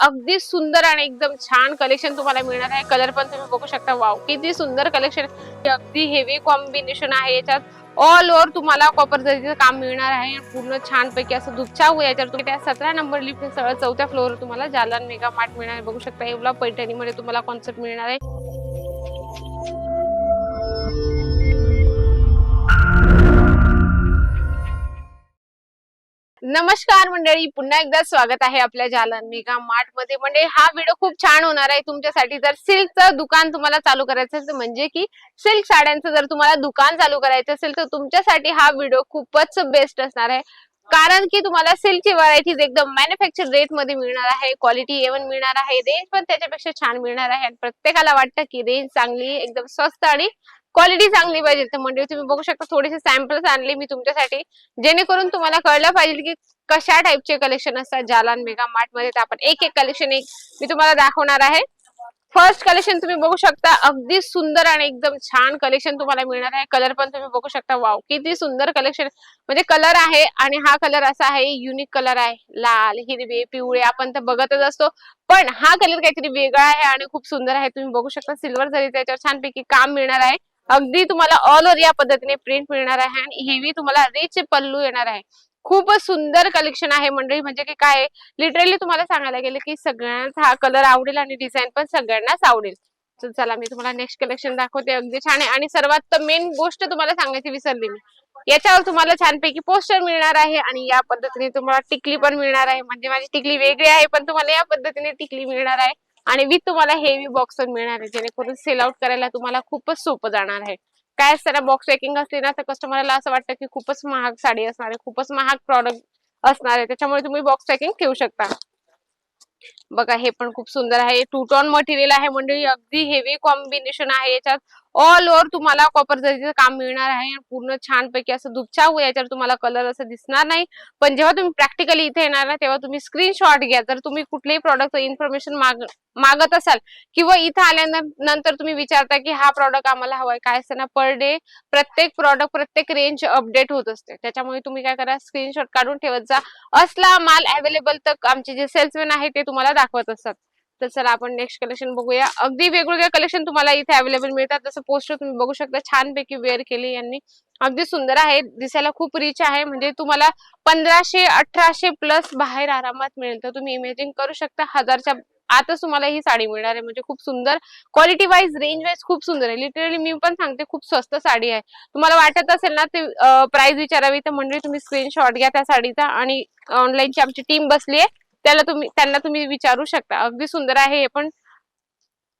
अगदी सुंदर आणि एकदम छान कलेक्शन तुम्हाला मिळणार आहे. कलर पण तुम्ही बघू शकता. वाव किती सुंदर कलेक्शन अगदी हेवी कॉम्बिनेशन आहे. याच्यात ऑल ओव्हर तुम्हाला कॉपर जरीचं काम मिळणार आहे. पूर्ण छानपैकी असं असं दुपछाव याच्यावर तुम्ही त्या सतरा नंबर लिफ्ट सरळ चौथ्या फ्लोअर तुम्हाला जालन मेगा मार्ट मिळणार आहे. बघू शकता एवढा पैठणीमध्ये तुम्हाला कॉन्सेप्ट मिळणार आहे. नमस्कार मंडळी पुन्हा एकदा स्वागत आहे आपल्या जालन मेगा मार्टमध्ये. म्हणजे हा व्हिडिओ खूप छान होणार आहे. तुमच्यासाठी जर सिल्कचं दुकान तुम्हाला चालू करायचं असेल म्हणजे की सिल्क साड्यांचं जर तुम्हाला दुकान चालू करायचं असेल तर तुमच्यासाठी हा व्हिडिओ खूपच बेस्ट असणार आहे. कारण की तुम्हाला सिल्कची व्हरायटीज एकदम मॅन्युफॅक्चर रेटमध्ये मिळणार आहे क्वालिटी एवन मिळणार आहे रेंज पण त्याच्यापेक्षा छान मिळणार आहे. आणि प्रत्येकाला वाटतं की रेंज चांगली एकदम स्वस्त आणि क्वालिटी चांगली पाहिजे. तर मंडळी तुम्ही बघू शकता थोडेसे सॅम्पल्स आणले मी तुमच्यासाठी. जेणेकरून तुम्हाला कळलं पाहिजे की कशा टाईपचे कलेक्शन असतात. जालान मेगा मार्टमध्ये तर आपण एक एक कलेक्शन एक मी तुम्हाला दाखवणार आहे. फर्स्ट कलेक्शन तुम्ही बघू शकता अगदी सुंदर आणि एकदम छान कलेक्शन तुम्हाला मिळणार आहे. कलर पण तुम्ही बघू शकता. वाव किती सुंदर कलेक्शन म्हणजे कलर आहे आणि हा कलर असा आहे युनिक कलर आहे. लाल हिरवे पिवळे आपण तर बघतच असतो. पण हा कलर काहीतरी वेगळा आहे आणि खूप सुंदर आहे. तुम्ही बघू शकता सिल्वर जरी त्याच्यावर छानपैकी काम मिळणार आहे. अगदी तुम्हाला ऑल ओव्हर या पद्धतीने प्रिंट मिळणार आहे आणि हेवी तुम्हाला रिच पल्लू येणार आहे. खूपच सुंदर कलेक्शन आहे मंडळी. म्हणजे की काय लिटरली तुम्हाला सांगायला गेलं की सगळ्यांनाच हा कलर आवडेल आणि डिझाईन पण सगळ्यांनाच आवडेल. चला मी तुम्हाला नेक्स्ट कलेक्शन दाखवते. अगदी छान आहे. आणि सर्वात मेन गोष्ट तुम्हाला सांगायची विसरली मी. याच्यावर तुम्हाला छानपैकी पोस्टर मिळणार आहे आणि या पद्धतीने तुम्हाला टिकली पण मिळणार आहे. म्हणजे माझी टिकली वेगळी आहे पण तुम्हाला या पद्धतीने टिकली मिळणार आहे. आणि विथ तुम्हाला हेवी बॉक्स पण मिळणार आहे जेणेकरून सेल आउट करायला तुम्हाला खूपच सोपं जाणार आहे. काय असताना बॉक्स पॅकिंग असली ना तर कस्टमरला असं वाटतं की खूपच महाग साडी असणार आहे खूपच महाग प्रॉडक्ट असणार आहे त्याच्यामुळे तुम्ही बॉक्स पॅकिंग ठेवू शकता. बघा हे पण खूप सुंदर आहे. टू टॉन मटेरियल आहे मंडळी. अगदी हेवी कॉम्बिनेशन आहे याच्यात. ऑल ओव्हर तुम्हाला कॉपर जरीचं काम मिळणार आहे. पूर्ण छानपैकी असं दुपछाव याच्यावर तुम्हाला कलर असं दिसणार नाही. पण जेव्हा तुम्ही प्रॅक्टिकली इथे येणार ना तेव्हा तुम्ही स्क्रीनशॉट घ्या. जर तुम्ही कुठलेही प्रॉडक्ट इन्फॉर्मेशन माग मागत असाल किंवा इथं आल्यानंतर तुम्ही विचारता की हा प्रॉडक्ट आम्हाला हवाय. काय असतं ना पर डे प्रत्येक प्रॉडक्ट प्रत्येक रेंज अपडेट होत असते. त्याच्यामुळे तुम्ही काय करा स्क्रीनशॉट काढून ठेवत जा. असला माल अवेलेबल तर आमचे जे सेल्समॅन आहे ते तुम्हाला दाखवत असतात. तर चला आपण नेक्स्ट कलेक्शन बघूया. अगदी वेगवेगळे कलेक्शन तुम्हाला इथे अवेलेबल मिळतात. जसं पोस्टर तुम्ही बघू शकता छानपैकी वेअर केली यांनी. अगदी सुंदर आहे. दिसायला खूप रिच आहे. म्हणजे तुम्हाला पंधराशे अठराशे प्लस बाहेर आरामात मिळेल. तर तुम्ही इमेजिन करू शकता हजारच्या आताच तुम्हाला ही साडी मिळणार आहे. म्हणजे खूप सुंदर. क्वालिटी वाईज रेंज वाईज खूप सुंदर आहे. लिटरली मी पण सांगते खूप स्वस्त साडी आहे. तुम्हाला वाटत असेल ना ते प्राइस विचारावी तर म्हणजे तुम्ही स्क्रीनशॉट घ्या त्या साडीचा. आणि ऑनलाईनची आमची टीम बसली आहे. त्याला तुम्ही त्यांना तुम्ही विचारू शकता. अगदी सुंदर आहे हे पण.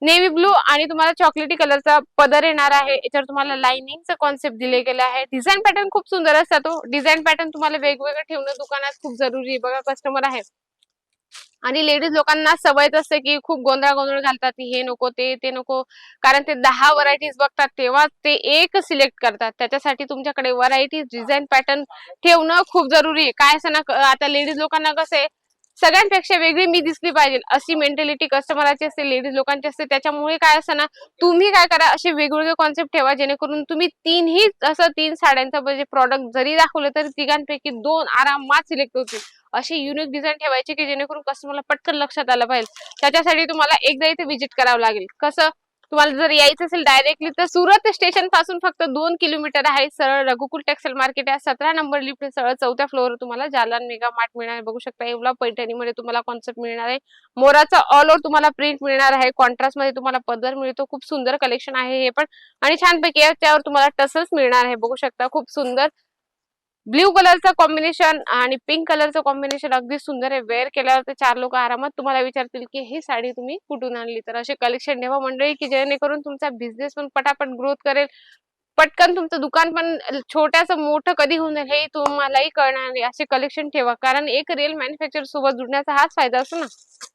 नेव्ही ब्लू आणि तुम्हाला चॉकलेटी कलरचा पदर येणार आहे. याच्यावर तुम्हाला लाइनिंगचा कॉन्सेप्ट दिले गेलं आहे. डिझाईन पॅटर्न खूप सुंदर असतात तो डिझाईन पॅटर्न तुम्हाला वेगवेगळं ठेवणं दुकानात खूप जरुरी आहे. बघा कस्टमर आहे आणि लेडीज लोकांना सवयच असते की खूप गोंधळ गोंधळ घालतात हे नको ते ते नको. कारण ते दहा व्हरायटीज बघतात तेव्हा ते एक सिलेक्ट करतात. त्याच्यासाठी तुमच्याकडे व्हरायटीज डिझाईन पॅटर्न ठेवणं खूप जरुरी आहे. काय असं ना आता लेडीज लोकांना कसं आहे सगळ्यांपेक्षा वेगळी मी दिसली पाहिजे. अशी मेंटॅलिटी कस्टमरची असते लेडीज लोकांची असते. त्याच्यामुळे काय असतं ना तुम्ही काय करा असे वेगवेगळे कॉन्सेप्ट ठेवा जेणेकरून तुम्ही तीनही असं तीन साड्यांचं म्हणजे प्रॉडक्ट जरी दाखवलं तरी तिघांपैकी दोन आरामात सिलेक्ट होतील. अशी युनिक डिझाईन ठेवायची की जेणेकरून कस्टमरला पटकन लक्षात आलं पाहिजे. त्याच्यासाठी तुम्हाला एकदा इथे व्हिजिट करावं लागेल. कसं? तुम्हाला जर यायचं असेल डायरेक्टली तर सुरत स्टेशनपासून फक्त दोन किलोमीटर आहे. सरळ रघुकुल टेक्सटाईल मार्केट आहे. सतरा नंबर लिफ्ट सरळ चौथ्या फ्लोअर तुम्हाला जालान मेगा मार्ट मिळणार आहे. बघू शकता एवढा पैठणीमध्ये तुम्हाला कॉन्सेप्ट मिळणार आहे. मोराचा ऑल ओव्हर तुम्हाला प्रिंट मिळणार आहे. कॉन्ट्रास्टमध्ये तुम्हाला पदर मिळतो. खूप सुंदर कलेक्शन आहे हे पण. आणि छानपैकी त्यावर तुम्हाला टसल्स मिळणार आहे. बघू शकता खूप सुंदर. ब्ल्यू कलरचं कॉम्बिनेशन आणि पिंक कलरचं कॉम्बिनेशन अगदी सुंदर आहे. वेअर केल्यावर ते चार लोक आरामात तुम्हाला विचारतील की ही साडी तुम्ही कुठून आणली? तर असे कलेक्शन ठेवा मंडळी की जेणेकरून तुमचा बिझनेस पण पटापट ग्रोथ करेल. पटकन तुमचं दुकान पण छोट्याचं मोठं कधी होऊन जाईल हे तुम्हालाही कळणार नाही. असे कलेक्शन ठेवा. कारण एक रिअल मॅन्युफॅक्चर सोबत जुडण्याचा हाच फायदा असतो ना.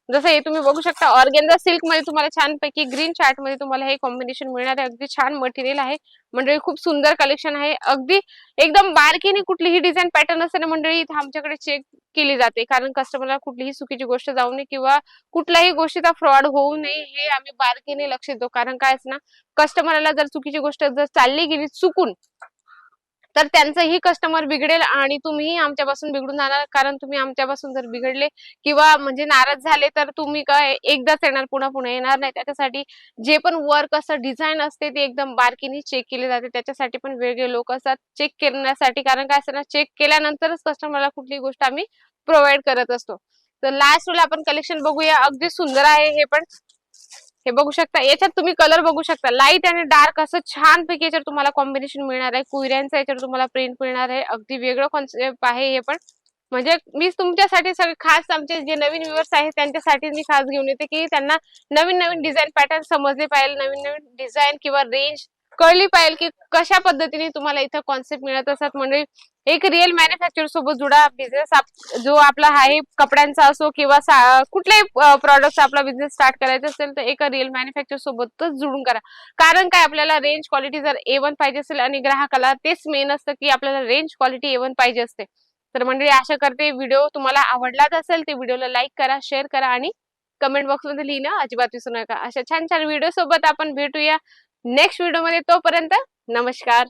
जसं हे तुम्ही बघू शकता ऑर्गेन्झा सिल्कमध्ये तुम्हाला छानपैकी ग्रीन चार्टमध्ये तुम्हाला हे कॉम्बिनेशन मिळणार आहे. अगदी छान मटेरियल आहे. मंडळी खूप सुंदर कलेक्शन आहे. अगदी एकदम बारकीने कुठलीही डिझाईन पॅटर्न असताना मंडळी इथं आमच्याकडे चेक केली जाते. कारण कस्टमरला कुठलीही चुकीची गोष्ट जाऊ नये किंवा कुठल्याही गोष्टीचा फ्रॉड होऊ नये हे आम्ही बारकीने लक्ष देतो. कारण काय ना कस्टमरला जर चुकीची गोष्ट जर चालली गेली चुकून तर त्यांचंही कस्टमर बिघडेल आणि तुम्हीही आमच्यापासून बिघडून जाणार. कारण तुम्ही आमच्यापासून जर बिघडले किंवा म्हणजे नाराज झाले तर तुम्ही काय एकदाच येणार पुन्हा पुन्हा येणार नाही. त्याच्यासाठी जे पण वर्क असं डिझाईन असते ते एकदम बारकीने चेक केले जाते. त्याच्यासाठी पण वेगळे लोक असतात चेक करण्यासाठी. कारण काय असतं ना चेक केल्यानंतरच कस्टमरला कुठली गोष्ट आम्ही प्रोव्हाइड करत असतो. तर लास्ट वेळेला आपण कलेक्शन बघूया. अगदी सुंदर आहे हे पण. हे बघू शकता याच्यात तुम्ही कलर बघू शकता. लाइट आणि डार्क असं छान पैकी याच्यावर तुम्हाला कॉम्बिनेशन मिळणार आहे. कुयऱ्यांचं याच्यावर तुम्हाला प्रिंट मिळणार आहे. अगदी वेगळं कॉन्सेप्ट आहे हे पण. म्हणजे मी तुमच्यासाठी सगळे खास आमचे जे नवीन व्ह्युअर्स आहेत त्यांच्यासाठी मी खास घेऊन येते की त्यांना नवीन नवीन डिझाईन पॅटर्न समजले पाहिजे. नवीन नवीन डिझाईन किंवा रेंज कळली पाहिजे की कशा पद्धतीने तुम्हाला इथं कॉन्सेप्ट मिळत असतात. म्हणजे एक रिअल मॅन्युफॅक्चर सोबत जुडा बिझनेस जो आपला आहे कपड्यांचा असो किंवा कुठल्याही प्रॉडक्ट आपला बिझनेस स्टार्ट करायचा असेल तर एका रिअल मॅन्युफॅक्चर सोबतच जुळून करा. कारण काय आपल्याला रेंज क्वालिटी जर ए वन पाहिजे असेल आणि ग्राहकाला तेच मेन असतं की आपल्याला रेंज क्वालिटी ए वन पाहिजे असते. तर मंडळी आशा करते व्हिडिओ तुम्हाला आवडलाच असेल ते व्हिडिओला लाईक करा शेअर करा आणि कमेंट बॉक्समध्ये लिहिणं अजिबात विसरू नका. अशा छान छान व्हिडिओ सोबत आपण भेटूया. नेक्स्ट व्हिडिओमध्ये तोपर्यंत नमस्कार.